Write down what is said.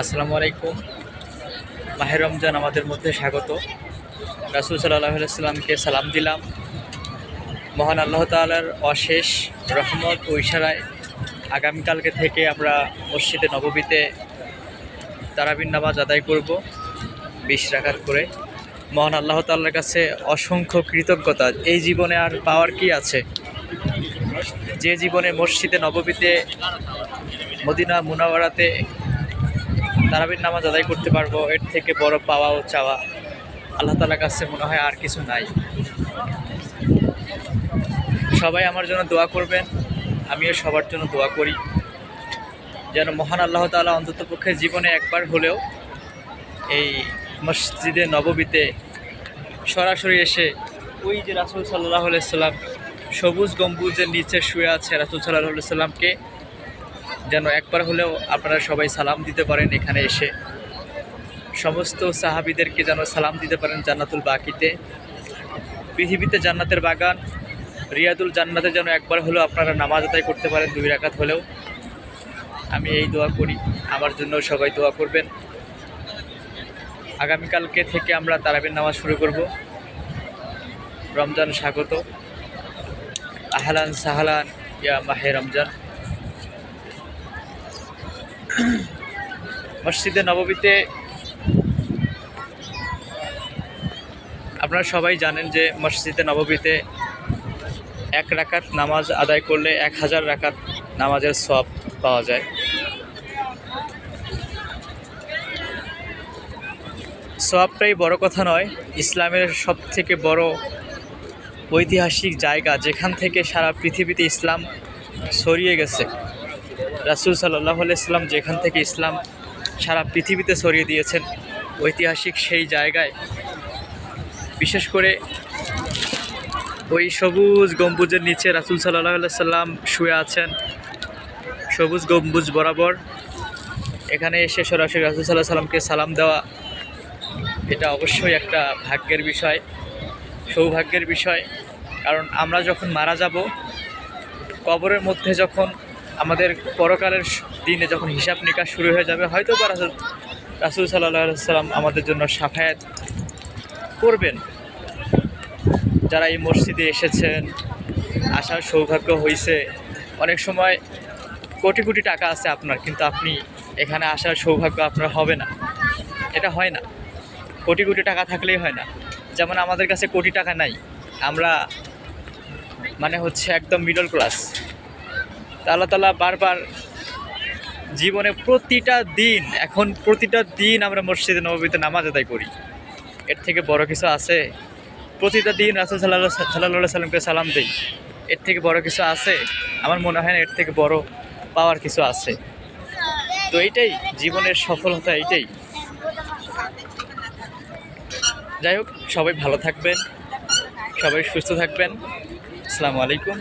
আসসালামু আলাইকুম। মাহের রমজান আমাদের মধ্যে স্বাগত। রাসুল সাল্লাহ সাল্লামকে সালাম দিলাম। মহান আল্লাহ তালার অশেষ রহমত ও ইশারায় আগামীকালকে থেকে আমরা মসজিদে নববীতে তারাবিন নামাজ আদায় করব, বিশ রাখাত করে। মহান আল্লাহ তাল্লার কাছে অসংখ্য কৃতজ্ঞতা। এই জীবনে আর পাওয়ার কি আছে? যে জীবনে মসজিদে নববীতে মদিনা মুনাওয়ারাতে তারাবির নামাজ আদায় করতে পারব, এর থেকে বড় পাওয়া ও চাওয়া। আল্লাহ তালার কাছে মনে হয় আর কিছু নাই। সবাই আমার জন্য দোয়া করবেন, আমিও সবার জন্য দোয়া করি। যেন মহান আল্লাহ তালা অন্তত পক্ষে জীবনে একবার হলেও এই মসজিদে নববীতে সরাসরি এসে ওই যে রাসুল সাল্লাহ সাল্লাম সবুজ গম্বুজের নিচে শুয়ে আছে রাসুল সাল্লাহ সাল্লামকে যেন একবার হলেও আপনারা সবাই সালাম দিতে পারেন এখানে এসে। সমস্ত সাহাবিদেরকে যেন সালাম দিতে পারেন জান্নাতুল বাকিতে। পৃথিবীতে জান্নাতের বাগান, রিয়াদুল জান্নাতে যেন একবার হলেও আপনারা নামাজ আদায় করতে পারেন দুই রাকাত হলেও। আমি এই দোয়া করি, আমার জন্য সবাই দোয়া করবেন। আগামীকালকে থেকে আমরা তারাবির নামাজ শুরু করব। রমজান স্বাগত। আহলান সাহালান ইয়া মাহে রমজান। মসজিদে নববীতে আপনারা সবাই জানেন যে মসজিদে নববীতে এক রাকাত নামাজ আদায় করলে এক হাজার রাকাত নামাজের সব পাওয়া যায়। সবটাই বড় কথা নয়, ইসলামের সব থেকে বড় ঐতিহাসিক জায়গা যেখান থেকে সারা পৃথিবীতে ইসলাম ছড়িয়ে গেছে। রাসুল সাল্লাহ ইসলাম যেখান থেকে ইসলাম সারা পৃথিবীতে ছড়িয়ে দিয়েছেন, ঐতিহাসিক সেই জায়গায়, বিশেষ করে ওই সবুজ গম্বুজের নিচে রাসুল সাল্লাহ সাল্লাম শুয়ে আছেন, সবুজ গম্বুজ বরাবর। এখানে এসে সরাসরি রাসুল সাল্লাহ সাল্লামকে সালাম দেওয়া, এটা অবশ্যই একটা ভাগ্যের বিষয়, সৌভাগ্যের বিষয়। কারণ আমরা যখন মারা যাব, কবরের মধ্যে যখন আমাদের পরকালের দিনে যখন হিসাব নিকাশ শুরু হয়ে যাবে, হয়তো বা রাসুল রাসুল সাল্লাম আমাদের জন্য সাফায়াত করবেন। যারা এই মসজিদে এসেছেন, আসার সৌভাগ্য হয়েছে অনেক সময় কোটি কোটি টাকা আছে আপনার, কিন্তু আপনি এখানে আসার সৌভাগ্য আপনার হবে না। এটা হয় না। কোটি কোটি টাকা থাকলেই হয় না। যেমন আমাদের কাছে কোটি টাকা নাই, আমরা মানে হচ্ছে একদম মিডল ক্লাস আল্লাহ তালা বারবার জীবনে প্রতিটা দিন, এখন প্রতিটা দিন আমরা মসজিদে নবীতে নামাজ আদায় করি। এর থেকে বড় কিছু আছে? প্রতিটা দিন রাসুল সাল্লাহ সাল্লাহ সাল্লামকে সালাম দিই। এর থেকে বড় কিছু আছে? আমার মনে হয় না এর থেকে বড় পাওয়ার কিছু আছে। তো এইটাই, জীবনের সফলতা এইটাই। যাই হোক, সবাই ভালো থাকবেন, সবাই সুস্থ থাকবেন। আসসালামু আলাইকুম।